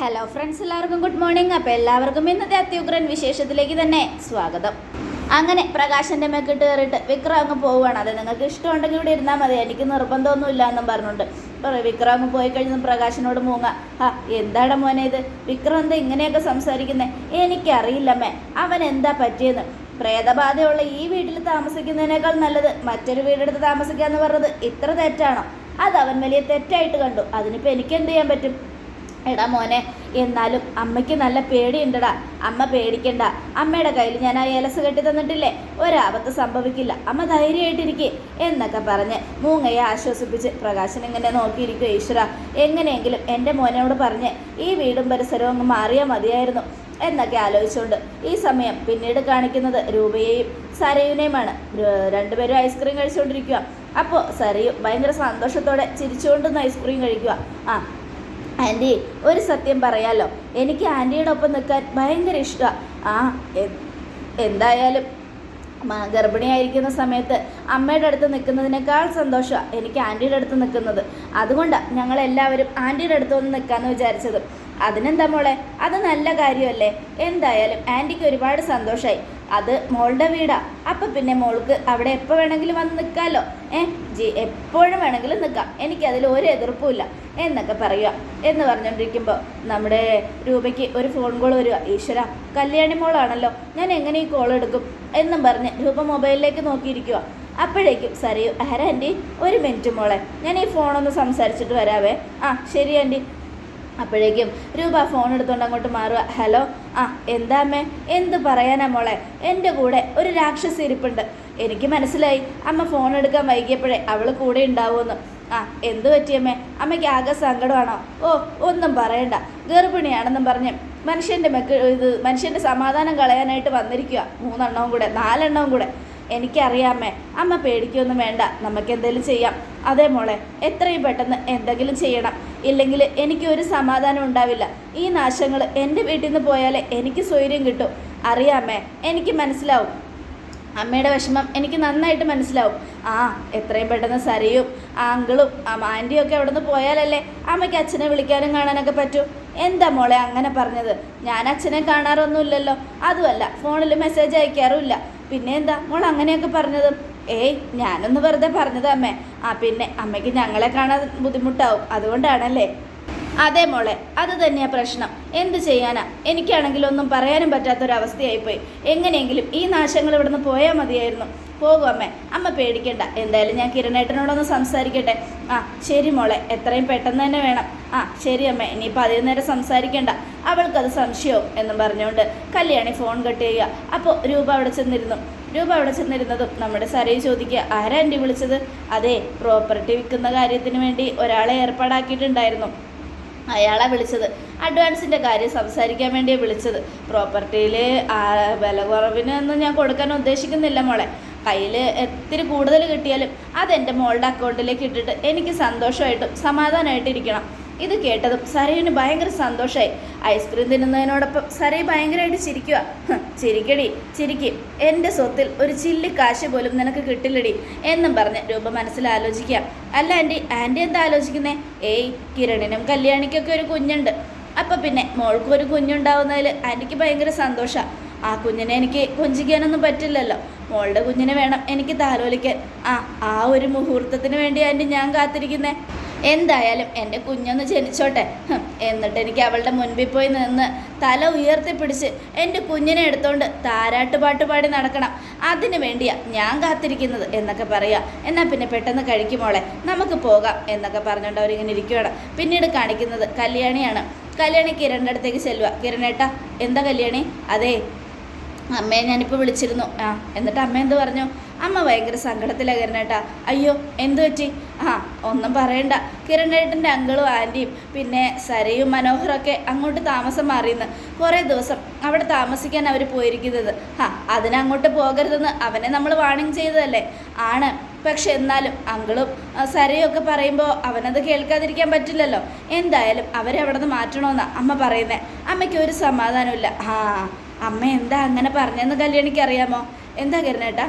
Hello friends എല്ലാവർക്കും good morning അപ്പോൾ എല്ലാവർക്കും ഇന്നത്തെ അത്യുഗ്രൻ വിശേഷത്തിലേക്ക് തന്നെ സ്വാഗതം. അങ്ങനെ പ്രകാശന്റെ മെക്കിട്ട് കയറിയിട്ട് വിക്രം അങ്ങ് പോവുകയാണ്. അത് നിങ്ങൾക്ക് ഇഷ്ടമുണ്ടെങ്കിൽ ഇവിടെ ഇരുന്നാൽ മതി. എനിക്ക് നിർബന്ധമൊന്നുമില്ല എന്നും പറഞ്ഞുകൊണ്ട്. പറയും വിക്രം അങ്ങ് പോയി കഴിഞ്ഞ് പ്രകാശനോട് മൂങ്ങ. ആ എന്താണ് മോനെ ഇത്? വിക്രം എന്താ ഇങ്ങനെയൊക്കെ സംസാരിക്കുന്നത് എനിക്കറിയില്ലമ്മേ അവൻ എന്താ പറ്റിയെന്ന്? പ്രേതബാധയുള്ള ഈ വീട്ടിൽ താമസിക്കുന്നതിനേക്കാൾ നല്ലത് മറ്റൊരു വീടെടുത്ത് താമസിക്കുക എന്ന് പറഞ്ഞത് ഇത്ര തെറ്റാണോ? അത് അവൻ വലിയ തെറ്റായിട്ട് കണ്ടു. അതിനിപ്പോൾ എനിക്ക് എന്ത് ചെയ്യാൻ പറ്റും? എടാ മോനെ എന്നാലും അമ്മയ്ക്ക് നല്ല പേടിയുണ്ടടാ. അമ്മ പേടിക്കണ്ട. അമ്മയുടെ കയ്യിൽ ഞാൻ ആ ഏലസ് കെട്ടി തന്നിട്ടില്ലേ? ഒരാപത്ത് സംഭവിക്കില്ല. അമ്മ ധൈര്യമായിട്ടിരിക്കേ എന്നൊക്കെ പറഞ്ഞ് മൂങ്ങയെ ആശ്വസിപ്പിച്ച് പ്രകാശൻ ഇങ്ങനെ നോക്കിയിരിക്കും ഈശ്വര. എങ്ങനെയെങ്കിലും എന്റെ മോനോട് പറഞ്ഞ് ഈ വീടും പരിസരവും അങ്ങ് മാറിയാൽ മതിയായിരുന്നു എന്നൊക്കെ ആലോചിച്ചുകൊണ്ട് ഈ സമയം പിന്നീട് കാണിക്കുന്നത് രൂപയെയും സരയുനെയുമാണ്. രണ്ടുപേരും ഐസ്ക്രീം കഴിച്ചുകൊണ്ടിരിക്കുക അപ്പോൾ സരയു ഭയങ്കര സന്തോഷത്തോടെ ചിരിച്ചുകൊണ്ടൊന്ന് ഐസ്ക്രീം കഴിക്കുക ആ ആന്റി ഒരു സത്യം പറയാലോ. എനിക്ക് ആന്റിയുടെ ഒപ്പം നിൽക്കാൻ ഭയങ്കര ഇഷ്ടമാണ് ആ എന്തായാലും ഗർഭിണിയായിരിക്കുന്ന സമയത്ത് അമ്മയുടെ അടുത്ത് നിൽക്കുന്നതിനേക്കാൾ സന്തോഷമാണ് എനിക്ക് ആന്റിയുടെ അടുത്ത് നിൽക്കുന്നത്. അതുകൊണ്ടാണ് ഞങ്ങളെല്ലാവരും ആന്റിയുടെ അടുത്ത് ഒന്ന് നിൽക്കാമെന്ന് വിചാരിച്ചത്. അതിനെന്താ മോളെ? അത് നല്ല കാര്യമല്ലേ? എന്തായാലും ആന്റിക്ക് ഒരുപാട് സന്തോഷമായി അത് മോളുടെ വീടാ. അപ്പം പിന്നെ മോൾക്ക് അവിടെ എപ്പോൾ വേണമെങ്കിലും വന്ന് നിൽക്കാമല്ലോ ഏ? ജി എപ്പോഴും വേണമെങ്കിലും നിൽക്കാം. എനിക്കതിൽ ഒരു എതിർപ്പുമില്ല എന്നൊക്കെ പറയുക. എന്ന് പറഞ്ഞുകൊണ്ടിരിക്കുമ്പോൾ നമ്മുടെ രൂപയ്ക്ക് ഒരു ഫോൺ കോൾ വരിക. ഈശ്വര കല്യാണി മോളാണല്ലോ. ഞാൻ എങ്ങനെ ഈ കോൾ എടുക്കും? എന്നും പറഞ്ഞ് രൂപ മൊബൈലിലേക്ക് നോക്കിയിരിക്കുക അപ്പോഴേക്കും സറിയു ആരാ ആന്റി ഒരു മിനിറ്റ് മോളെ. ഞാൻ ഈ ഫോണൊന്ന് സംസാരിച്ചിട്ട് വരാവേ. ആ ശരി ആന്റി. അപ്പോഴേക്കും രൂപ ഫോൺ എടുത്തുകൊണ്ട് അങ്ങോട്ട് മാറുക ഹലോ ആ എന്താ അമ്മേ? എന്ത് പറയാനാ മോളെ? എന്റെ കൂടെ ഒരു രാക്ഷസി ഇരിപ്പുണ്ട്. എനിക്ക് മനസ്സിലായി. അമ്മ ഫോൺ എടുക്കാൻ വൈകിയപ്പോഴേ അവൾ കൂടെ ഉണ്ടാവുമെന്ന്. ആ എന്ത് പറ്റിയമ്മേ അമ്മയ്ക്ക് ആകെ സങ്കടമാണോ? ഓ ഒന്നും പറയണ്ട. ഗർഭിണിയാണെന്നും പറഞ്ഞ് മനുഷ്യന്റെ മെക്ക് ഇത് മനുഷ്യന്റെ സമാധാനം കളയാനായിട്ട് വന്നിരിക്കുക മൂന്നെണ്ണവും കൂടെ നാലെണ്ണവും കൂടെ. എനിക്കറിയാമേ. അമ്മ പേടിക്കൊന്നും വേണ്ട. നമുക്ക് എന്തെങ്കിലും ചെയ്യാം. അതേ മോളെ എത്രയും പെട്ടെന്ന് എന്തെങ്കിലും ചെയ്യണം. ഇല്ലെങ്കിൽ എനിക്ക് ഒരു സമാധാനം ഉണ്ടാവില്ല. ഈ നാശങ്ങൾ എന്റെ വീട്ടിൽ നിന്ന് പോയാലേ എനിക്ക് സ്വൈര്യം കിട്ടും. അറിയാമേ എനിക്ക് മനസ്സിലാവും. അമ്മയുടെ വിഷമം എനിക്ക് നന്നായിട്ട് മനസ്സിലാവും. ആ എത്രയും പെട്ടെന്ന് സരയും ആങ്കിളും ആന്റിയും ഒക്കെ അവിടെ നിന്ന് പോയാലല്ലേ അമ്മയ്ക്ക് അച്ഛനെ വിളിക്കാനും കാണാനൊക്കെ പറ്റൂ. എന്താ മോളെ അങ്ങനെ പറഞ്ഞത്? ഞാൻ അച്ഛനെ കാണാറൊന്നുമില്ലല്ലോ. അതുമല്ല ഫോണിൽ മെസ്സേജ് അയക്കാറുമില്ല. പിന്നെ എന്താ മോൾ അങ്ങനെയൊക്കെ പറഞ്ഞത്? ഏയ് ഞാനൊന്ന് വെറുതെ പറഞ്ഞത് അമ്മേ. ആ പിന്നെ അമ്മയ്ക്ക് ഞങ്ങളെ കാണാൻ ബുദ്ധിമുട്ടാവും. അതുകൊണ്ടാണല്ലേ? അതെ മോളെ അത് തന്നെയാ പ്രശ്നം. എന്ത് ചെയ്യാനാ? എനിക്കാണെങ്കിൽ ഒന്നും പറയാനും പറ്റാത്തൊരവസ്ഥയായിപ്പോയി. എങ്ങനെയെങ്കിലും ഈ നാശങ്ങൾ ഇവിടുന്ന് പോയാൽ മതിയായിരുന്നു. പോകും അമ്മേ. അമ്മ പേടിക്കണ്ട. എന്തായാലും ഞാൻ കിരണേട്ടനോടൊന്ന് സംസാരിക്കട്ടെ. ആ ശരി മോളെ. എത്രയും പെട്ടെന്ന് തന്നെ വേണം. ആ ശരി അമ്മ. ഇനിയിപ്പോൾ അധികം നേരം സംസാരിക്കണ്ട. അവൾക്കത് സംശയവും എന്നും പറഞ്ഞുകൊണ്ട് കല്യാണി ഫോൺ കട്ട് ചെയ്യുക. അപ്പോൾ രൂപ അവിടെ ചെന്നിരുന്നു. രൂപ അവിടെ ചെന്നിരുന്നതും നമ്മുടെ സരയി ചോദിക്കുക ആരാ വിളിച്ചത്? അതെ പ്രോപ്പർട്ടി വിൽക്കുന്ന കാര്യത്തിന് വേണ്ടി ഒരാളെ ഏർപ്പാടാക്കിയിട്ടുണ്ടായിരുന്നു. അയാളെ വിളിച്ചത്. അഡ്വാൻസിന്റെ കാര്യം സംസാരിക്കാൻ വേണ്ടിയാണ് വിളിച്ചത്. പ്രോപ്പർട്ടിയിൽ വില കുറവിനൊന്നും ഞാൻ കൊടുക്കാൻ ഉദ്ദേശിക്കുന്നില്ല മോളെ. കയ്യിൽ എത്തിരി കൂടുതൽ കിട്ടിയാലും അതെന്റെ മോളുടെ അക്കൗണ്ടിലേക്ക് ഇട്ടിട്ട് എനിക്ക് സന്തോഷമായിട്ടും സമാധാനമായിട്ട് ഇരിക്കണം. ഇത് കേട്ടതും സരയിന് ഭയങ്കര സന്തോഷമായി. ഐസ്ക്രീം തിന്നുന്നതിനോടൊപ്പം സരയ് ഭയങ്കരമായിട്ട് ചിരിക്കുക "ഹ്, ചിരിക്കടി ചിരിക്കും. എന്റെ സ്വത്തിൽ ഒരു ചില്ലി കാശ് പോലും നിനക്ക് കിട്ടില്ലടി എന്നും പറഞ്ഞ് രൂപ മനസ്സിൽ ആലോചിക്കുക അല്ല ആന്റി ആന്റി എന്താ ആലോചിക്കുന്നേ? ഏയ് കിരണിനും കല്യാണിക്കൊക്കെ ഒരു കുഞ്ഞുണ്ട്. അപ്പം പിന്നെ മോൾക്കൊരു കുഞ്ഞുണ്ടാവുന്നതിൽ ആന്റിക്ക് ഭയങ്കര സന്തോഷമാണ് ആ കുഞ്ഞിനെ എനിക്ക് കൊഞ്ചിക്കാനൊന്നും പറ്റില്ലല്ലോ. മോളുടെ കുഞ്ഞിനെ വേണം എനിക്ക് താലോലിക്കാൻ. ആ ആ ഒരു മുഹൂർത്തത്തിന് വേണ്ടി ഞാൻ കാത്തിരിക്കുന്നേ. എന്തായാലും എന്റെ കുഞ്ഞൊന്ന് ജനിച്ചോട്ടെ. എന്നിട്ട് എനിക്ക് അവളുടെ മുൻപിൽ പോയി നിന്ന് തല ഉയർത്തിപ്പിടിച്ച് എന്റെ കുഞ്ഞിനെ എടുത്തോണ്ട് താരാട്ടുപാട്ട് പാടി നടക്കണം. അതിന് വേണ്ടിയാ ഞാൻ കാത്തിരിക്കുന്നത് എന്നൊക്കെ പറയുക എന്നാൽ പിന്നെ പെട്ടെന്ന് കഴിക്കുമോളെ നമുക്ക് പോകാം എന്നൊക്കെ പറഞ്ഞുകൊണ്ട് അവരിങ്ങനെ ഇരിക്കുകയാണ് പിന്നീട് കാണിക്കുന്നത് കല്യാണിയാണ്. കല്യാണി കിരണിന്റെ അടുത്തേക്ക് ചെല്ലുക കിരണേട്ട എന്താ കല്യാണി? അതെ അമ്മയെ ഞാനിപ്പോൾ വിളിച്ചിരുന്നു. ആ എന്നിട്ട് അമ്മ എന്ത് പറഞ്ഞു? അമ്മ ഭയങ്കര സങ്കടത്തിലാണ് അയ്യോ എന്തു പറ്റി? ആ ഒന്നും പറയണ്ട. കിരണേട്ടന്റെ അങ്കിളും ആന്റിയും പിന്നെ സരയും മനോഹറൊക്കെ അങ്ങോട്ട് താമസം മാറിയെന്ന്. കുറേ ദിവസം അവിടെ താമസിക്കാൻ അവർ പോയിരിക്കുന്നത്. ആ അതിനങ്ങോട്ട് പോകരുതെന്ന് അവനെ നമ്മൾ വാണിംഗ് ചെയ്തതല്ലേ? ആണ്. പക്ഷെ എന്നാലും അങ്കിളും ഒക്കെ പറയുമ്പോൾ അവനത് കേൾക്കാതിരിക്കാൻ പറ്റില്ലല്ലോ. എന്തായാലും അവരെ അവിടെ നിന്ന് മാറ്റണമെന്നാണ് അമ്മ പറയുന്നത് അമ്മയ്ക്ക് ഒരു സമാധാനമില്ല ആ അമ്മ എന്താ അങ്ങനെ പറഞ്ഞെന്ന് കല്യാണിക്ക് അറിയാമോ എന്താ കരുണേട്ടാ?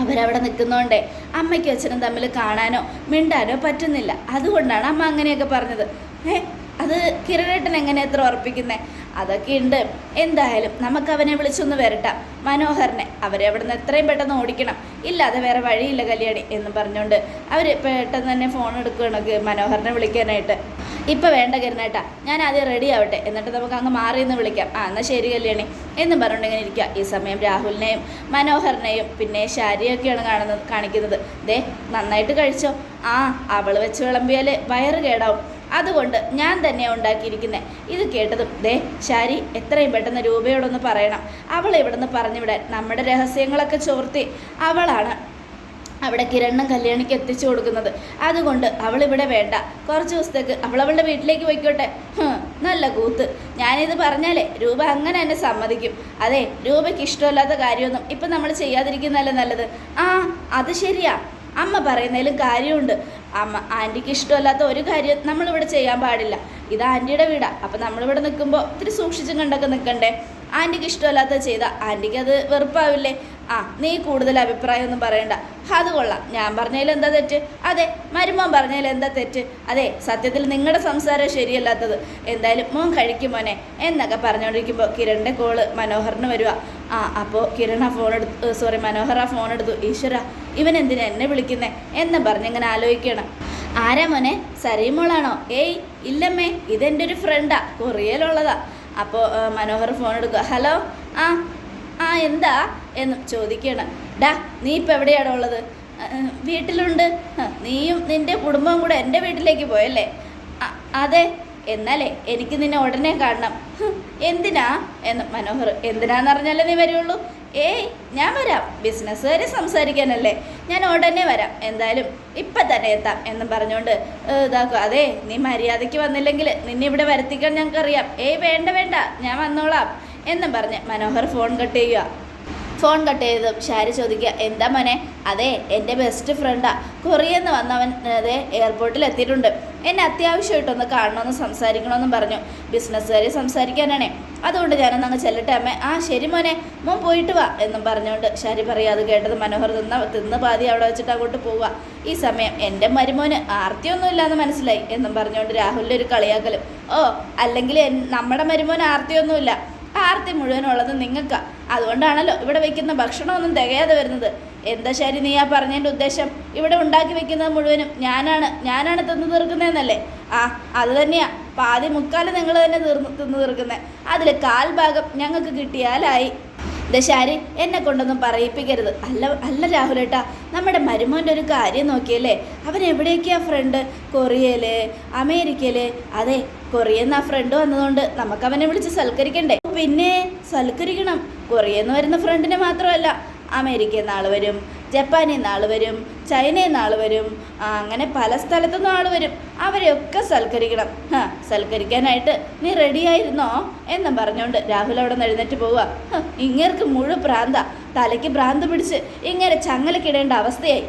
അവരവിടെ നിൽക്കുന്നോണ്ടേ അമ്മയ്ക്ക് അച്ഛനും തമ്മിൽ കാണാനോ മിണ്ടാനോ പറ്റുന്നില്ല. അതുകൊണ്ടാണ് അമ്മ അങ്ങനെയൊക്കെ പറഞ്ഞത്. ഏ അത് കിരണേട്ടൻ എങ്ങനെ എത്ര ഉറപ്പിക്കുന്നേ? അതൊക്കെ ഉണ്ട്. എന്തായാലും നമുക്ക് അവനെ വിളിച്ചൊന്ന് വരട്ടാം. മനോഹരനെ അവരെ അവിടെ നിന്ന് എത്രയും പെട്ടെന്ന് ഓടിക്കണം. ഇല്ലാതെ വേറെ വഴിയില്ല കല്യാണി എന്ന് പറഞ്ഞുകൊണ്ട് അവർ പെട്ടെന്ന് തന്നെ ഫോൺ എടുക്കുകയാണ് മനോഹരനെ വിളിക്കാനായിട്ട്. ഇപ്പം വേണ്ട കരുന്നേട്ടാ ഞാൻ ആദ്യം റെഡി ആവട്ടെ. എന്നിട്ട് നമുക്ക് അങ്ങ് മാറി എന്ന് വിളിക്കാം. ആ എന്നാൽ ശരി കല്യാണി. എന്നും പറഞ്ഞുകൊണ്ട് ഇങ്ങനെ ഇരിക്കുക. ഈ സമയം രാഹുലിനെയും മനോഹരനെയും പിന്നെ ശാരിയൊക്കെയാണ് കാണുന്നത് കാണിക്കുന്നത്. ദേ നന്നായിട്ട് കഴിച്ചോ. ആ അവൾ വെച്ച് വിളമ്പിയാൽ വയറ് കേടാവും. അതുകൊണ്ട് ഞാൻ തന്നെ ഉണ്ടാക്കിയിരിക്കുന്നത് ഇത് കേട്ടതും ദേ ശാരി എത്രയും പെട്ടെന്ന് രൂപയോടൊന്ന് പറയണം. അവൾ ഇവിടുന്ന് പറഞ്ഞു വിടാൻ നമ്മുടെ രഹസ്യങ്ങളൊക്കെ ചോർത്തി. അവളാണ് അവിടെ കിരണ്ണും കല്യാണിക്ക് എത്തിച്ചു കൊടുക്കുന്നത്. അതുകൊണ്ട് അവളിവിടെ വേണ്ട. കുറച്ച് ദിവസത്തേക്ക് അവൾ അവളുടെ വീട്ടിലേക്ക് പോയിക്കോട്ടെ. നല്ല കൂത്ത്. ഞാനിത് പറഞ്ഞാലേ രൂപ അങ്ങനെ എന്നെ സമ്മതിക്കും. അതെ രൂപയ്ക്ക് ഇഷ്ടമല്ലാത്ത കാര്യമൊന്നും ഇപ്പം നമ്മൾ ചെയ്യാതിരിക്കുന്നതല്ലേ നല്ലത്? ആ അത് ശരിയാ. അമ്മ പറയുന്നതിലും കാര്യമുണ്ട്. അമ്മ ആന്റിക്ക് ഇഷ്ടമല്ലാത്ത ഒരു കാര്യം നമ്മളിവിടെ ചെയ്യാൻ പാടില്ല. ഇത് ആന്റിയുടെ വീടാ. അപ്പം നമ്മളിവിടെ നിൽക്കുമ്പോൾ ഇത്തിരി സൂക്ഷിച്ചും കണ്ടൊക്കെ നിൽക്കണ്ടേ? ആന്റിക്ക് ഇഷ്ടമല്ലാത്ത ചെയ്താൽ ആന്റിക്ക് അത് വെറുപ്പാവില്ലേ? ആ നീ കൂടുതൽ അഭിപ്രായമൊന്നും പറയണ്ട. അത് കൊള്ളാം. ഞാൻ പറഞ്ഞതിൽ എന്താ തെറ്റ്? അതെ മരുമോൻ പറഞ്ഞതിൽ എന്താ തെറ്റ്? അതെ സത്യത്തിൽ നിങ്ങളുടെ സംസാരം ശരിയല്ലാത്തത്. എന്തായാലും മോൻ കഴിക്കും മോനെ. എന്നൊക്കെ പറഞ്ഞുകൊണ്ടിരിക്കുമ്പോൾ കിരണിന്റെ കോൾ മനോഹറിന് വരുക ആ അപ്പോൾ കിരൺ ആ ഫോൺ എടുത്തു സോറി മനോഹർ ആ ഫോൺ എടുത്തു. ഈശ്വര ഇവൻ എന്തിനാ എന്നെ വിളിക്കുന്നേ? എന്ന് പറഞ്ഞിങ്ങനെ ആലോചിക്കണം ആരാ മോനെ? സരീമോളാണോ? ഏയ് ഇല്ലമ്മേ ഇതെന്റെ ഒരു ഫ്രണ്ടാ കൊറിയയിലുള്ളതാ. അപ്പോൾ മനോഹർ ഫോൺ എടുക്കുക. ഹലോ? ആ ആ എന്താ? എന്ന് ചോദിക്കണം ഡാ നീ ഇപ്പം എവിടെയാണ് ഉള്ളത്? "ആ, ആ, വീട്ടിലുണ്ട്. "ആ, നീയും നിന്റെ കുടുംബവും കൂടെ എന്റെ വീട്ടിലേക്ക് പോയല്ലേ? അതെ. എന്നാലേ എനിക്ക് നിന്നെ ഉടനെ കാണണം. എന്തിനാ? എന്ന് മനോഹർ എന്തിനാന്ന് അറിഞ്ഞാലേ നീ വരുള്ളൂ? ഏയ് ഞാൻ വരാം. ബിസിനസ്സുകാരെ സംസാരിക്കാനല്ലേ. ഞാൻ ഉടനെ വരാം. എന്തായാലും ഇപ്പം തന്നെ എത്താം. എന്നും പറഞ്ഞുകൊണ്ട് ഇതാക്കും അതെ നീ മര്യാദയ്ക്ക് വന്നില്ലെങ്കിൽ നിന്നെ ഇവിടെ വരുത്തിക്കാൻ ഞങ്ങൾക്കറിയാം. ഏയ് വേണ്ട വേണ്ട. ഞാൻ വന്നോളാം. എന്നും പറഞ്ഞ് മനോഹർ ഫോൺ കട്ട് ചെയ്യുക. ഫോൺ കട്ട് ചെയ്തതും ഷാരി ചോദിക്കുക എന്താ മോനെ? അതെ എന്റെ ബെസ്റ്റ് ഫ്രണ്ടാ കൊറിയെന്ന് വന്നവൻ അതെ എയർപോർട്ടിൽ എത്തിയിട്ടുണ്ട്. എന്നെ അത്യാവശ്യമായിട്ടൊന്ന് കാണണമെന്ന് സംസാരിക്കണമെന്നും പറഞ്ഞു. ബിസിനസ്സുകാരെ സംസാരിക്കാനാണേ. അതുകൊണ്ട് ഞാനൊന്ന് അങ്ങ് ചെല്ലട്ടെ അമ്മേ. ആ ശരി മോനെ. മോൻ പോയിട്ട് വാ എന്നും പറഞ്ഞുകൊണ്ട് ഷാരി അത് കേട്ടത് മനോഹർ തിന്ന തിന്ന് പാതി അവിടെ വെച്ചിട്ട് അങ്ങോട്ട് പോവുക. ഈ സമയം എന്റെ മരുമോന് ആർത്തിയൊന്നുമില്ലാന്ന് മനസ്സിലായി എന്നും പറഞ്ഞുകൊണ്ട് രാഹുലിന്റെ ഒരു കളിയാക്കലും. ഓ അല്ലെങ്കിൽ നമ്മുടെ മരുമോന് ആർത്തിയൊന്നുമില്ല. ആർത്തി മുഴുവനുള്ളത് നിങ്ങൾക്ക്. അതുകൊണ്ടാണല്ലോ ഇവിടെ വെക്കുന്ന ഭക്ഷണമൊന്നും തികയാതെ വരുന്നത്. എന്താ ശരി നീ ആ പറഞ്ഞതിന്റെ ഉദ്ദേശം? ഇവിടെ ഉണ്ടാക്കി വെക്കുന്നത് മുഴുവനും ഞാനാണ്. ഞാനാണ് തിന്നു തീർക്കുന്നതെന്നല്ലേ? ആ അത് തന്നെയാ. പാതി മുക്കാൽ നിങ്ങൾ തന്നെ തീർന്ന് തിന്നു തീർക്കുന്നത് അതിൽ കാൽഭാഗം ഞങ്ങൾക്ക് കിട്ടിയാലായി. ദശാരി എന്നെ കൊണ്ടൊന്നും പറയിപ്പിക്കരുത്. അല്ല അല്ല രാഹുലേട്ടാ നമ്മുടെ മരുമോന്റെ ഒരു കാര്യം നോക്കിയല്ലേ? അവൻ എവിടേക്കാ ഫ്രണ്ട് കൊറിയയിൽ അമേരിക്കയിൽ അതെ കൊറിയെന്ന് ആ ഫ്രണ്ട് വന്നതുകൊണ്ട് നമുക്ക് അവനെ വിളിച്ച് സൽക്കരിക്കണ്ടേ? പിന്നെ സൽക്കരിക്കണം. കൊറിയെന്ന് വരുന്ന ഫ്രണ്ടിനെ മാത്രമല്ല. അമേരിക്കയിൽ നിന്ന് ആൾ വരും ജപ്പാനിൽ നിന്ന് ആൾ വരും ചൈനയിൽ നിന്ന് ആൾ വരും അങ്ങനെ പല സ്ഥലത്തുനിന്നും ആൾ വരും. അവരെയൊക്കെ സൽക്കരിക്കണം. സൽക്കരിക്കാനായിട്ട് നീ റെഡിയായിരുന്നോ എന്നും പറഞ്ഞുകൊണ്ട് രാഹുൽ അവിടെ നിന്ന് എഴുന്നേറ്റ് പോവുക. ഇങ്ങേർക്ക് മുഴു ഭ്രാന്ത തലയ്ക്ക് ഭ്രാന്ത് പിടിച്ച് ഇങ്ങനെ ചങ്ങലക്കിടേണ്ട അവസ്ഥയായി.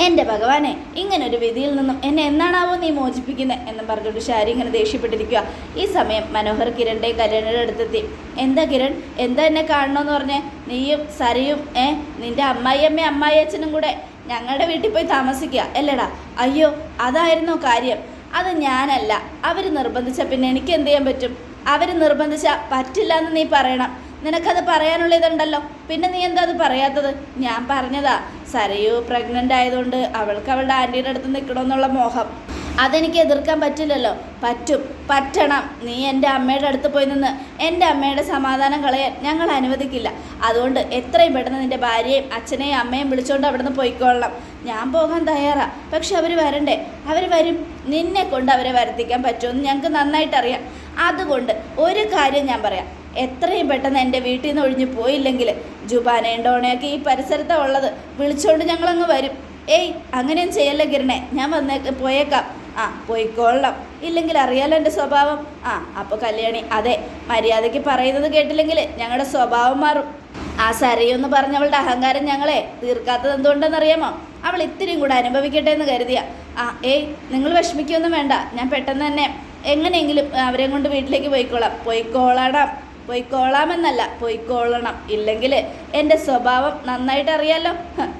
എന്റെ ഭഗവാനെ ഇങ്ങനെ ഒരു വിധിയിൽ നിന്നും എന്നെ എന്നാണാവോ നീ മോചിപ്പിക്കുന്നത് എന്നും പറഞ്ഞുകൊണ്ട് ഷാരി ഇങ്ങനെ ദേഷ്യപ്പെട്ടിരിക്കുക ഈ സമയം മനോഹർ കിരണിന്റെ കല്യാണിയുടെ അടുത്തെത്തി. എന്താ കിരൺ? എന്താ എന്നെ കാണണമെന്ന് പറഞ്ഞേ? നീയും സരയും ഏ? നിന്റെ അമ്മായിയമ്മയും അമ്മായി അച്ഛനും കൂടെ ഞങ്ങളുടെ വീട്ടിൽ പോയി താമസിക്കുക അല്ലടാ? അയ്യോ അതായിരുന്നു കാര്യം? അത് ഞാനല്ല. അവർ നിർബന്ധിച്ച പിന്നെ എനിക്ക് എന്ത് ചെയ്യാൻ പറ്റും? അവർ നിർബന്ധിച്ച പറ്റില്ല എന്ന് നീ പറയണം. നിനക്കത് പറയാനുള്ള ഇതുണ്ടല്ലോ പിന്നെ നീ എന്താ അത് പറയാത്തത്? ഞാൻ പറഞ്ഞതാ സരയു പ്രഗ്നന്റ് ആയതുകൊണ്ട് അവൾക്ക് അവളുടെ ആന്റിയുടെ അടുത്ത് നിൽക്കണമെന്നുള്ള മോഹം. അതെനിക്ക് എതിർക്കാൻ പറ്റില്ലല്ലോ. പറ്റും പറ്റണം. നീ എന്റെ അമ്മയുടെ അടുത്ത് പോയി നിന്ന് എന്റെ അമ്മയുടെ സമാധാനം കളയാൻ ഞങ്ങൾ അനുവദിക്കില്ല. അതുകൊണ്ട് എത്രയും പെട്ടെന്ന് നിന്റെ ഭാര്യയും അച്ഛനെയും അമ്മയും വിളിച്ചുകൊണ്ട് അവിടെ നിന്ന് പോയിക്കൊള്ളണം. ഞാൻ പോകാൻ തയ്യാറാ. പക്ഷെ അവർ വരണ്ടേ? അവർ വരും. നിന്നെ കൊണ്ട് അവരെ വരുത്തിക്കാൻ പറ്റുമെന്ന് ഞങ്ങൾക്ക് നന്നായിട്ടറിയാം. അതുകൊണ്ട് ഒരു കാര്യം ഞാൻ പറയാം. എത്രയും പെട്ടെന്ന് എന്റെ വീട്ടിൽ നിന്ന് ഒഴിഞ്ഞു പോയില്ലെങ്കിൽ ജുബാനയും ഈ പരിസരത്താണ് ഉള്ളത്. വിളിച്ചുകൊണ്ട് ഞങ്ങളങ്ങ് വരും. ഏയ് അങ്ങനെയും ചെയ്യല്ലേ കിരണേ. ഞാൻ വന്നേ പോയേക്കാം. ആ പോയിക്കൊള്ളാം. ഇല്ലെങ്കിൽ അറിയാലോ എന്റെ സ്വഭാവം. ആ അപ്പോൾ കല്യാണി അതെ മര്യാദയ്ക്ക് പറയുന്നത് കേട്ടില്ലെങ്കിൽ ഞങ്ങളുടെ സ്വഭാവം മാറും. ആ സരയൊന്ന് പറഞ്ഞവളുടെ അഹങ്കാരം ഞങ്ങളെ തീർക്കാത്തത് എന്തുകൊണ്ടെന്നറിയാമോ അവൾ ഇത്തിരിയും കൂടെ അനുഭവിക്കട്ടെ എന്ന് കരുതിയ. ആ ഏയ് നിങ്ങൾ വിഷമിക്കൊന്നും വേണ്ട. ഞാൻ പെട്ടെന്ന് തന്നെ എങ്ങനെയെങ്കിലും അവരെ കൊണ്ട് വീട്ടിലേക്ക് പോയിക്കോളാം. പോയിക്കോളണം പോയിക്കോളാമെന്നല്ല പൊയ്ക്കോളണം. ഇല്ലെങ്കിൽ എന്റെ സ്വഭാവം നന്നായിട്ട് അറിയാലോ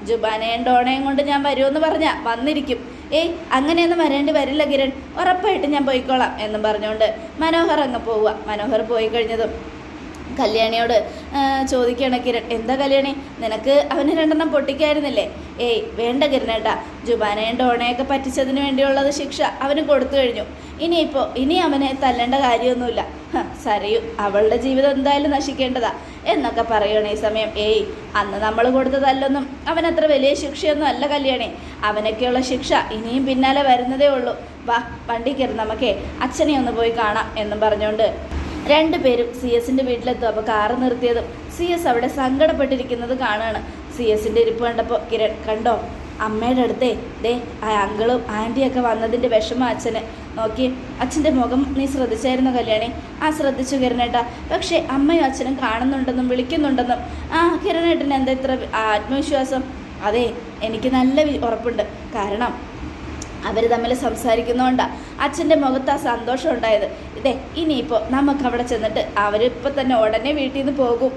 ജുബാനയും ഡോണയും കൊണ്ട് ഞാൻ വരുമെന്ന് പറഞ്ഞാൽ വന്നിരിക്കും. ഏയ് അങ്ങനെയൊന്നും വരേണ്ടി വരില്ല കിരൺ. ഉറപ്പായിട്ട് ഞാൻ പോയിക്കോളാം എന്നും പറഞ്ഞുകൊണ്ട് മനോഹർ അങ്ങ് പോവുക. മനോഹർ പോയി കഴിഞ്ഞതും കല്യാണിയോട് ചോദിക്കുകയാണ് കിരൺ എന്താ കല്യാണി? നിനക്ക് അവന് രണ്ടെണ്ണം പൊട്ടിക്കായിരുന്നില്ലേ? ഏയ് വേണ്ട കിരണേട്ടാ. ജുബാനയും ഡോണയൊക്കെ പറ്റിച്ചതിന് വേണ്ടിയുള്ളത് ശിക്ഷ അവന് കൊടുത്തു കഴിഞ്ഞു. ഇനിയിപ്പോൾ ഇനി അവനെ തല്ലേണ്ട കാര്യമൊന്നുമില്ല. സരയു അവളുടെ ജീവിതം എന്തായാലും നശിക്കേണ്ടതാ. എന്നൊക്കെ പറയണ ഈ സമയം. ഏയ് അന്ന് നമ്മൾ കൊടുത്ത തല്ലൊന്നും അവനത്ര വലിയ ശിക്ഷയൊന്നും അല്ല കല്യാണി. അവനൊക്കെയുള്ള ശിക്ഷ ഇനിയും പിന്നാലെ വരുന്നതേ ഉള്ളൂ. വാ വണ്ടി കയറി നമുക്കേ അച്ഛനെ ഒന്ന് പോയി കാണാം എന്നും പറഞ്ഞുകൊണ്ട് രണ്ടുപേരും സി എസിന്റെ വീട്ടിലെത്തും. അപ്പോൾ കാറ് നിർത്തിയതും സി എസ് അവിടെ സങ്കടപ്പെട്ടിരിക്കുന്നത് കാണുകയാണ് സി എസിന്റെ ഇരിപ്പ് കണ്ടപ്പോൾ കിരൺ കണ്ടോ? അമ്മയുടെ അടുത്തേ ദേ ആ അങ്കിളും ആന്റിയൊക്കെ വന്നതിന്റെ വിഷമം അച്ഛന്. നോക്കി അച്ഛന്റെ മുഖം നീ ശ്രദ്ധിച്ചായിരുന്നു കല്യാണി? ആ ശ്രദ്ധിച്ചു കിരണേട്ടാ. പക്ഷേ അമ്മയും അച്ഛനും കാണുന്നുണ്ടെന്നും വിളിക്കുന്നുണ്ടെന്നും. ആ കിരണേട്ടന് എന്താ ഇത്ര ആത്മവിശ്വാസം? അതെ എനിക്ക് നല്ല ഉറപ്പുണ്ട്. കാരണം അവർ തമ്മിൽ സംസാരിക്കുന്നതുകൊണ്ടാണ് അച്ഛന്റെ മുഖത്ത് ആ സന്തോഷം ഉണ്ടായത്. ഇതേ ഇനിയിപ്പോൾ നമുക്ക് അവിടെ ചെന്നിട്ട് അവരിപ്പോൾ തന്നെ ഉടനെ വീട്ടിൽ നിന്ന് പോകും.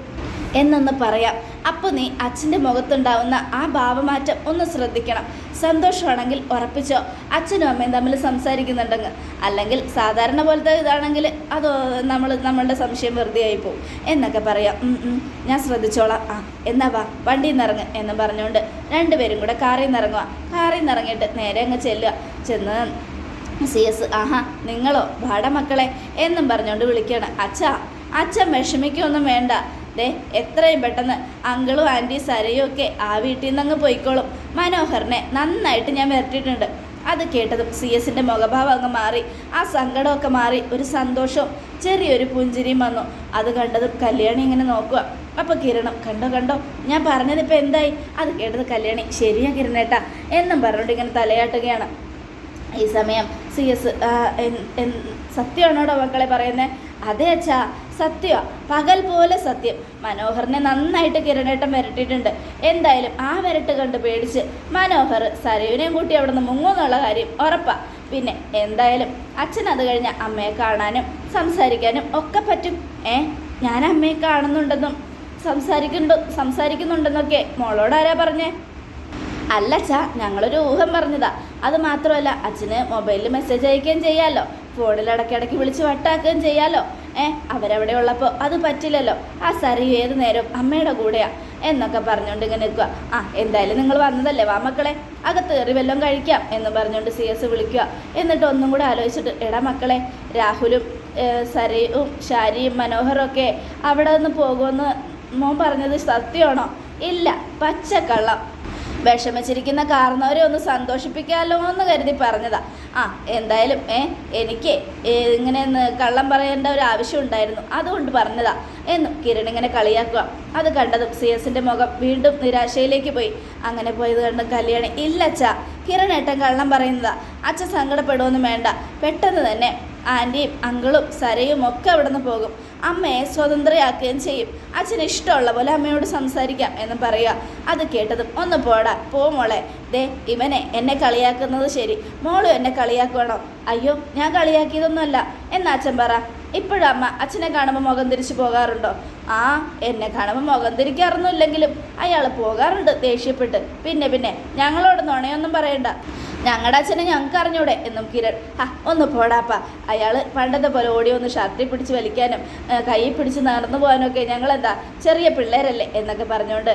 എന്നൊന്ന് പറയാം. അപ്പോൾ നീ അച്ഛന്റെ മുഖത്തുണ്ടാവുന്ന ആ ഭാവമാറ്റം ഒന്ന് ശ്രദ്ധിക്കണം. സന്തോഷമാണെങ്കിൽ ഉറപ്പിച്ചോ. അച്ഛനും അമ്മയും തമ്മിൽ സംസാരിക്കുന്നുണ്ടെങ്കിൽ. അല്ലെങ്കിൽ സാധാരണ പോലത്തെ ഇതാണെങ്കിൽ അത് നമ്മൾ നമ്മളുടെ സംശയം വെറുതെ ആയിപ്പോവും എന്നൊക്കെ പറയാം. ഞാൻ ശ്രദ്ധിച്ചോളാം. ആ എന്നാ വാ വണ്ടിയിൽ നിന്ന് ഇറങ്ങ് എന്ന് പറഞ്ഞുകൊണ്ട് രണ്ടുപേരും കൂടെ കാറിൽ നിന്ന് ഇറങ്ങുക കാറിൽ നിന്ന് ഇറങ്ങിയിട്ട് നേരെ അങ്ങ് ചെല്ലുക ചെന്ന് സി എസ് ആഹാ നിങ്ങളോ? വാട മക്കളെ. എന്നും പറഞ്ഞുകൊണ്ട് വിളിക്കുകയാണ്. അച്ഛാ അച്ഛൻ വിഷമിക്കൊന്നും വേണ്ട. ദേ എത്രയും പെട്ടെന്ന് അങ്കിളും ആന്റി സരയും ഒക്കെ ആ വീട്ടിൽ നിന്ന് അങ്ങ് പോയിക്കോളും. മനോഹറിനെ നന്നായിട്ട് ഞാൻ വരട്ടിയിട്ടുണ്ട്. അത് കേട്ടതും സി എസിന്റെ മുഖഭാവം അങ്ങ് മാറി. ആ സങ്കടമൊക്കെ മാറി ഒരു സന്തോഷവും ചെറിയൊരു പുഞ്ചിരിയും വന്നു. അത് കണ്ടതും കല്യാണി ഇങ്ങനെ നോക്കുക. അപ്പോൾ കിരണം കണ്ടോ കണ്ടോ? ഞാൻ പറഞ്ഞതിപ്പോൾ എന്തായി? അത് കേട്ടത് കല്യാണി ശരിയാ കിരണേട്ടാ എന്നും പറഞ്ഞുകൊണ്ട് ഇങ്ങനെ തലയാട്ടുകയാണ്. ഈ സമയം സി എസ് സത്യമാണോടോ മക്കളെ പറയുന്നത് അതെ അച്ഛാ. സത്യമാ പകൽ പോലെ സത്യം. മനോഹറിനെ നന്നായിട്ട് കിരണേട്ടം വരട്ടിയിട്ടുണ്ട്. എന്തായാലും ആ വരട്ട് കണ്ട് പേടിച്ച് മനോഹർ സരയുവിനെയും കൂട്ടി അവിടെ നിന്ന് മുങ്ങുമെന്നുള്ള കാര്യം ഉറപ്പാ. പിന്നെ എന്തായാലും അച്ഛൻ അത് കഴിഞ്ഞ അമ്മയെ കാണാനും സംസാരിക്കാനും ഒക്കെ പറ്റും. ഏ? ഞാൻ അമ്മയെ കാണുന്നുണ്ടെന്നും സംസാരിക്കുന്നുണ്ട് സംസാരിക്കുന്നുണ്ടെന്നൊക്കെ മോളോട് ആരാ പറഞ്ഞേ? അല്ല അച്ഛാ ഞങ്ങളൊരു ഊഹം പറഞ്ഞതാ. അത് മാത്രമല്ല അച്ഛന് മൊബൈലിൽ മെസ്സേജ് അയക്കുകയും ചെയ്യാമല്ലോ ഫോണിൽ ഇടയ്ക്കിടയ്ക്ക് വിളിച്ച് വട്ടാക്കുകയും ചെയ്യാലോ? ഏ അവരവിടെ ഉള്ളപ്പോൾ അത് പറ്റില്ലല്ലോ. ആ സരി ഏത് നേരവും അമ്മയുടെ കൂടെയാ എന്നൊക്കെ പറഞ്ഞുകൊണ്ട് ഇങ്ങനെ നിൽക്കുക ആ എന്തായാലും നിങ്ങൾ വന്നതല്ലേ വാ മക്കളെ. അകത്ത് കയറി വല്ലതും കഴിക്കാം എന്ന് പറഞ്ഞുകൊണ്ട് സി എസ് വിളിക്കുക എന്നിട്ട് ഒന്നും കൂടെ ആലോചിച്ചിട്ട് എടാ മക്കളെ രാഹുലും സരയും ഷാരിയും മനോഹറും ഒക്കെ അവിടെ നിന്ന് പോകുമെന്ന് മോൻ പറഞ്ഞത് സത്യമാണോ? ഇല്ല പച്ചക്കള്ളം. വിഷമിച്ചിരിക്കുന്ന കാരണവരെ ഒന്ന് സന്തോഷിപ്പിക്കാമല്ലോ എന്ന് കരുതി പറഞ്ഞതാ. ആ എന്തായാലും ഏ എനിക്ക് ഇങ്ങനെ കള്ളം പറയേണ്ട ഒരു ആവശ്യം ഉണ്ടായിരുന്നു. അതുകൊണ്ട് പറഞ്ഞതാ. എന്നും കിരൺ ഇങ്ങനെ കളിയാക്കുക. അത് കണ്ടതും സി എസിന്റെ മുഖം വീണ്ടും നിരാശയിലേക്ക് പോയി. അങ്ങനെ പോയത് കണ്ട് കല്യാണി ഇല്ല അച്ഛാ കിരൺ ഏട്ടൻ കള്ളം പറയുന്നതാ. അച്ഛൻ സങ്കടപ്പെടുമൊന്നും വേണ്ട. പെട്ടെന്ന് തന്നെ ആന്റിയും അങ്കിളും സരയും ഒക്കെ അവിടെ നിന്ന് പോകും. അമ്മയെ സ്വതന്ത്രയാക്കുകയും ചെയ്യും. അച്ഛന് ഇഷ്ടമുള്ള പോലെ അമ്മയോട് സംസാരിക്കാം എന്ന് പറയുക. അത് കേട്ടതും ഒന്ന് പോടാ പോ മോളെ. ദേ ഇവനെ എന്നെ കളിയാക്കുന്നത് ശരി. മോളും എന്നെ കളിയാക്കുവാണോ. അയ്യോ ഞാൻ കളിയാക്കിയതൊന്നുമല്ല. എന്നാ അച്ഛൻ പറ. ഇപ്പോഴും അമ്മ അച്ഛനെ കാണുമ്പോൾ മുഖം തിരിച്ചു പോകാറുണ്ടോ? ആ എന്നെ കാണുമ്പോൾ മുഖം തിരിക്കാറൊന്നുമില്ലെങ്കിലും അയാൾ പോകാറുണ്ട് ദേഷ്യപ്പെട്ട്. പിന്നെ പിന്നെ ഞങ്ങളോട് നുണയൊന്നും പറയണ്ട. ഞങ്ങളുടെ അച്ഛനെ ഞങ്ങൾക്ക് അറിഞ്ഞൂടെ എന്നും കിരൺ. ആ ഒന്ന് പോടാപ്പ. അയാൾ പണ്ടത്തെ പോലെ ഓടി ഒന്ന് ഷർട്ടിൽ പിടിച്ച് വലിക്കാനും കൈ പിടിച്ച് നടന്നു പോകാനും ഒക്കെ ഞങ്ങളെന്താ ചെറിയ പിള്ളേരല്ലേ എന്നൊക്കെ പറഞ്ഞുകൊണ്ട്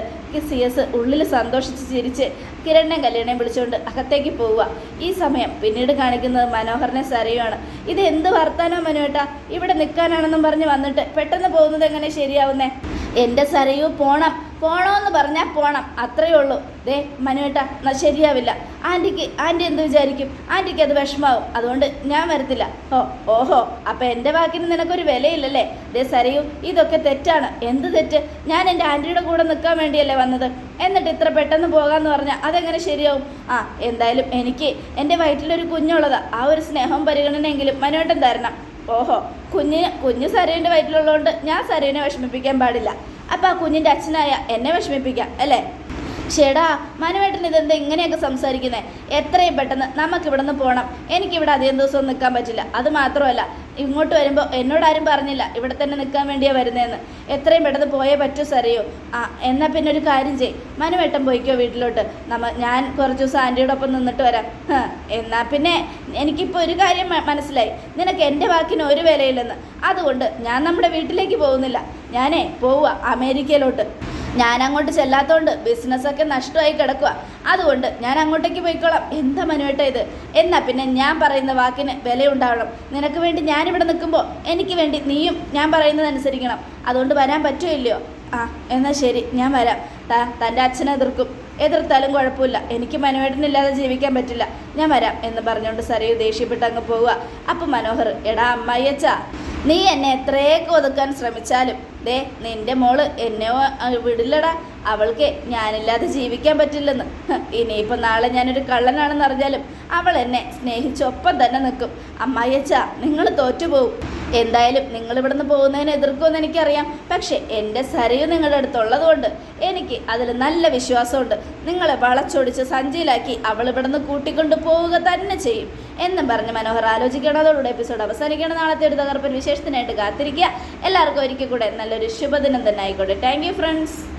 സി എസ് ഉള്ളിൽ സന്തോഷിച്ച് ചിരിച്ച് കിരണിനെ കല്യാണം വിളിച്ചുകൊണ്ട് അകത്തേക്ക് പോവുക. ഈ സമയം പിന്നീട് കാണിക്കുന്നത് മനോഹറിനെ സരയുമാണ് ഇത് എന്ത് വർത്താനോ മനുവേട്ടാ? ഇവിടെ നിൽക്കാനാണെന്നും പറഞ്ഞ് വന്നിട്ട് പെട്ടെന്ന് പോകുന്നത് എങ്ങനെ ശരിയാവുന്നേ? എന്റെ സരയു പോണം പോണമെന്ന് പറഞ്ഞാൽ പോണം. അത്രയേ ഉള്ളൂ. ദേ മനുവേട്ട എന്നാൽ ശരിയാവില്ല. ആന്റിക്ക് ആന്റി എന്ത് വിചാരിക്കും? ആന്റിക്ക് അത് വിഷമാവും. അതുകൊണ്ട് ഞാൻ വരത്തില്ല. ഓ ഓഹോ അപ്പം എന്റെ വാക്കിന് നിനക്കൊരു വിലയില്ലല്ലേ? ദേ സരയു ഇതൊക്കെ തെറ്റാണ്. എന്ത് തെറ്റ്? ഞാൻ എന്റെ ആന്റിയുടെ കൂടെ നിൽക്കാൻ വേണ്ടിയല്ലേ വന്നത്? എന്നിട്ട് ഇത്ര പെട്ടെന്ന് പോകാമെന്ന് പറഞ്ഞാൽ അതെങ്ങനെ ശരിയാവും? ആ എന്തായാലും എനിക്ക് എന്റെ വയറ്റിലൊരു കുഞ്ഞുള്ളതാ. ആ ഒരു സ്നേഹം പരിഗണനയെങ്കിലും മനുവേട്ടൻ തരണം. ഓഹോ കുഞ്ഞിന് കുഞ്ഞ് സരേന്റെ വയറ്റിലുള്ളതുകൊണ്ട് ഞാൻ സരേനെ വിഷമിപ്പിക്കാൻ പാടില്ല. അപ്പം ആ കുഞ്ഞിന്റെ അച്ഛനായ എന്നെ വിഷമിപ്പിക്കാം അല്ലേ? ഷേടാ മനുവേട്ടൻ ഇതെന്താ ഇങ്ങനെയൊക്കെ സംസാരിക്കുന്നത് എത്രയും പെട്ടെന്ന് നമുക്ക് ഇവിടെ നിന്ന് പോകണം എനിക്കിവിടെ അധികം ദിവസം നിൽക്കാൻ പറ്റില്ല. അത് മാത്രമല്ല ഇങ്ങോട്ട് വരുമ്പോൾ എന്നോട് ആരും പറഞ്ഞില്ല. ഇവിടെ തന്നെ നിൽക്കാൻ വേണ്ടിയാണ് വരുന്നതെന്ന് എത്രയും പെട്ടെന്ന് പോയേ പറ്റൂ സറിയോ ആ എന്നാൽ പിന്നെ ഒരു കാര്യം ചെയ് മനുവേട്ടൻ പോയിക്കോ വീട്ടിലോട്ട്. നമ്മ ഞാൻ കുറച്ച് ദിവസം ആന്റിയുടെ ഒപ്പം നിന്നിട്ട് വരാം. എന്നാൽ പിന്നെ എനിക്കിപ്പോൾ ഒരു കാര്യം മനസ്സിലായി. നിനക്ക് എന്റെ വാക്കിന് ഒരു വിലയില്ലെന്ന്. അതുകൊണ്ട് ഞാൻ നമ്മുടെ വീട്ടിലേക്ക് പോകുന്നില്ല. ഞാനേ പോവുക അമേരിക്കയിലോട്ട്. ഞാൻ അങ്ങോട്ട് ചെല്ലാത്തതുകൊണ്ട് ബിസിനസ്സൊക്കെ നഷ്ടമായി കിടക്കുക അതുകൊണ്ട് ഞാൻ അങ്ങോട്ടേക്ക് പോയിക്കോളാം. എന്താ മനുവേട്ട ഇത്? എന്നാ പിന്നെ ഞാൻ പറയുന്ന വാക്കിന് വിലയുണ്ടാവണം. നിനക്ക് വേണ്ടി ഞാനിവിടെ നിൽക്കുമ്പോൾ എനിക്ക് വേണ്ടി നീയും ഞാൻ പറയുന്നത് അനുസരിക്കണം. അതുകൊണ്ട് വരാൻ പറ്റുമോ ആ എന്നാൽ ശരി ഞാൻ വരാം. താ തന്റെ അച്ഛനെ എതിർക്കും. എതിർത്താലും കുഴപ്പമില്ല. എനിക്ക് മനുവേട്ടനില്ലാതെ ജീവിക്കാൻ പറ്റില്ല. ഞാൻ വരാം എന്ന് പറഞ്ഞുകൊണ്ട് സരയു ദേഷ്യപ്പെട്ട് അങ്ങ് പോവുക. അപ്പം മനോഹർ എടാ അമ്മായിയച്ചാ നീ എന്നെ എത്രയൊക്കെ ഒതുക്കാൻ ശ്രമിച്ചാലും ദേ നിന്റെ മോൾ എന്നെ വിടില്ലടാ. അവൾക്ക് ഞാനില്ലാതെ ജീവിക്കാൻ പറ്റില്ലെന്ന്. ഇനിയിപ്പോൾ നാളെ ഞാനൊരു കള്ളനാണെന്ന് അറിഞ്ഞാലും അവൾ എന്നെ സ്നേഹിച്ചൊപ്പം തന്നെ നിൽക്കും. അമ്മായിയച്ച നിങ്ങൾ തോറ്റുപോകും എന്തായാലും നിങ്ങൾ ഇവിടുന്ന് പോകുന്നതിന് എതിർക്കുമെന്ന് എനിക്കറിയാം. പക്ഷേ എന്റെ സരയു നിങ്ങളുടെ അടുത്തുള്ളതുകൊണ്ട് എനിക്ക് അതിൽ നല്ല വിശ്വാസമുണ്ട്. നിങ്ങളെ വളച്ചൊടിച്ച് സഞ്ചിയിലാക്കി അവൾ ഇവിടുന്ന് കൂട്ടിക്കൊണ്ട് പോവുക തന്നെ ചെയ്യും. എന്നും പറഞ്ഞ് മനോഹർ ആലോചിക്കണം അതോടുകൂടെ എപ്പിസോഡ് അവസാനിക്കണം നാളത്തെ ഒരു തകർപ്പൻ വിശേഷത്തിനായിട്ട് കാത്തിരിക്കുക. എല്ലാവർക്കും ഒരിക്കൽ കൂടെ നല്ലൊരു ശുഭദിനം തന്നെ ആയിക്കോട്ടെ. Thank you friends